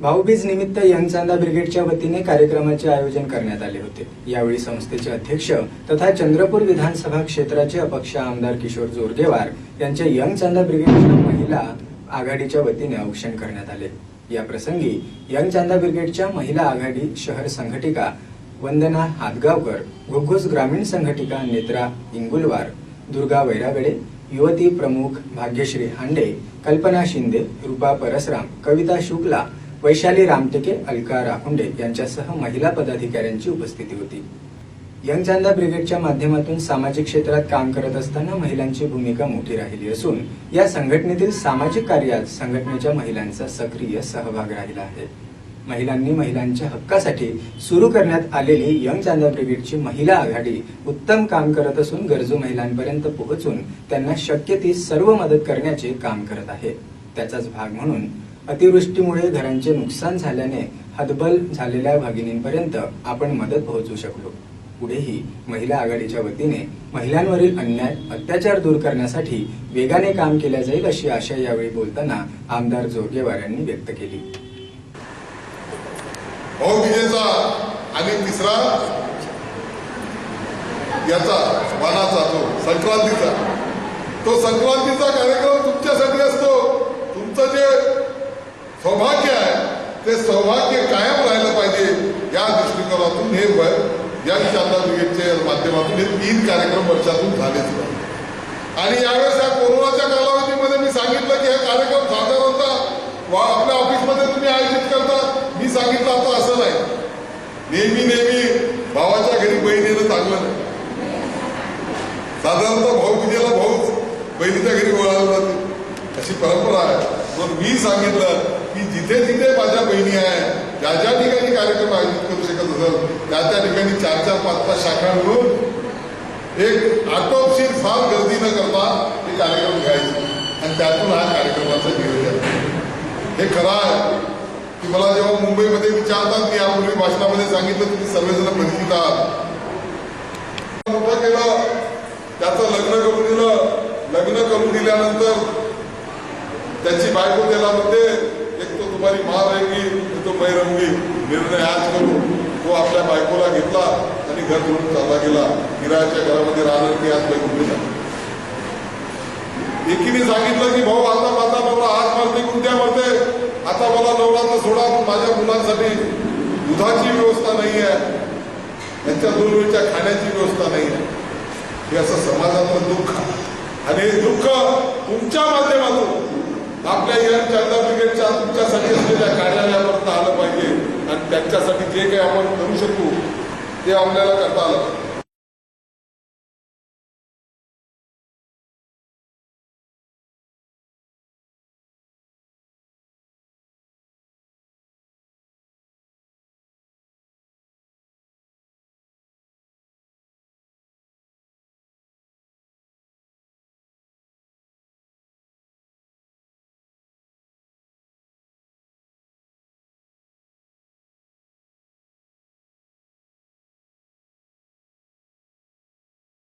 भाऊबीज निमित्त यंग चांदा ब्रिगेडच्या वतीने कार्यक्रमाचे आयोजन करण्यात आले होते. यावेळी संस्थेचे अध्यक्ष तथा चंद्रपूर विधानसभा क्षेत्राचे अपक्ष आमदार किशोर जोरगेवार यांचे यंग चांदा ब्रिगेडच्या महिला आघाडीच्या वतीने औक्षण करण्यात आले. या प्रसंगी यंग चांदा ब्रिगेडच्या महिला आघाडी शहर संघटिका वंदना हातगावकर घुग्घुस ग्रामीण संघटिका नेत्रा इंगुलवार दुर्गा वैरागडे युवती प्रमुख भाग्यश्री हांडे कल्पना शिंदे रूपा परसराम कविता शुक्ला वैशाली रामटेके अलका राखुंडे यांच्यासह महिला पदाधिकाऱ्यांची उपस्थिती होती. यंग चांदा ब्रिगेडच्या माध्यमातून सामाजिक क्षेत्रात काम करत असताना महिलांची भूमिका मोठी राहिली असून या संघटनेतील सामाजिक कार्यात संघटनेच्या महिलांचा सक्रिय सहभाग राहिला आहे. महिलांनी महिलांच्या हक्कासाठी सुरू करण्यात आलेली यंग चांदा ब्रिगेडची महिला आघाडी उत्तम काम करत असून गरजू महिलांपर्यंत पोहोचून त्यांना शक्य ती सर्व मदत करण्याचे काम करत आहे. त्याचाच भाग म्हणून अतिवृष्टीमुळे घरांचे नुकसान झाल्याने हतबल झालेल्या भगिनींपर्यंत आपण मदत पोहोचू शकलो. पुढेही महिला आघाडीच्या वतीने महिलांवरील अन्याय अत्याचार दूर करण्यासाठी वेगाने काम केले जाईल अशी आशा यावेळी बोलताना आमदार जोरगेवार यांनी व्यक्त केली. आणि तिसरा याचा वानाचा तो संक्रांतीचा तो संक्रांतीचा कार्यक्रम तुमच्यासाठी असतो. सौभाग्य आहे. ते सौभाग्य कायम राहिलं पाहिजे या दृष्टिकोनातून हे या चांदा ब्रिगेडच्या माध्यमातून हे तीन कार्यक्रम वर्षातून झालेच पाहिजे आणि यावेळेस या कोरोनाच्या कालावधीमध्ये मी सांगितलं की हे कार्यक्रम साधारणतः वा आपल्या ऑफिसमध्ये तुम्ही आयोजित करता. मी सांगितलं आता असं नाही. नेहमी नेहमी भावाच्या घरी बहिणीनं चांगलं नाही. साधारणतः भाऊ पूजेला भाऊच बहिणीच्या घरी वळावं जाते. अशी परंपरा आहे. मग मी सांगितलं की जिथे जिथे माझ्या बहिणी आहे. ज्या ज्या ठिकाणी कार्यक्रम आयोजित करू शकत असत त्या त्या ठिकाणी चार चार पाच पाच शाखा मिळून एक आटोपशीर फार गर्दी न करता हे कार्यक्रम घ्यायचे. आणि त्यातून हा कार्यक्रमाचं नियोजन. हे खरं आहे की मला जेव्हा मुंबईमध्ये विचारतात मी यापूर्वी भाषणामध्ये सांगितलं तुम्ही सर्वजण परिचित आहात. मोठं केलं त्याचं लग्न करून दिलं. लग्न करून दिल्यानंतर त्याची बायको त्याला म्हणते एक तो तुम्हारी माँ रहेगी एक तो मैं रहूंगी निर्णय आज करू तो आपल्या बायकोला घेतला आणि घर सोडून चालला गेला. किरायाच्या घरामध्ये राहणार की आज बाई कुठे एकीने सांगितलं की भाऊ आता माझा नवरा आज मरते कुठ्या मरते. आता मला नवरा तर सोडा माझ्या मुलांसाठी दुधाची व्यवस्था नाही आहे त्यांच्या दोन वेळच्या खाण्याची व्यवस्था नाही आहे हे असं समाजातलं दुःख. आणि हे दुःख तुमच्या माध्यमातून आपल्या या चांदा ब्रिगेडच्या तुमच्यासाठी असलेल्या कार्यालयात त्यांच्यासाठी जे काही आपण करू शकू ते आपल्याला करता आलं.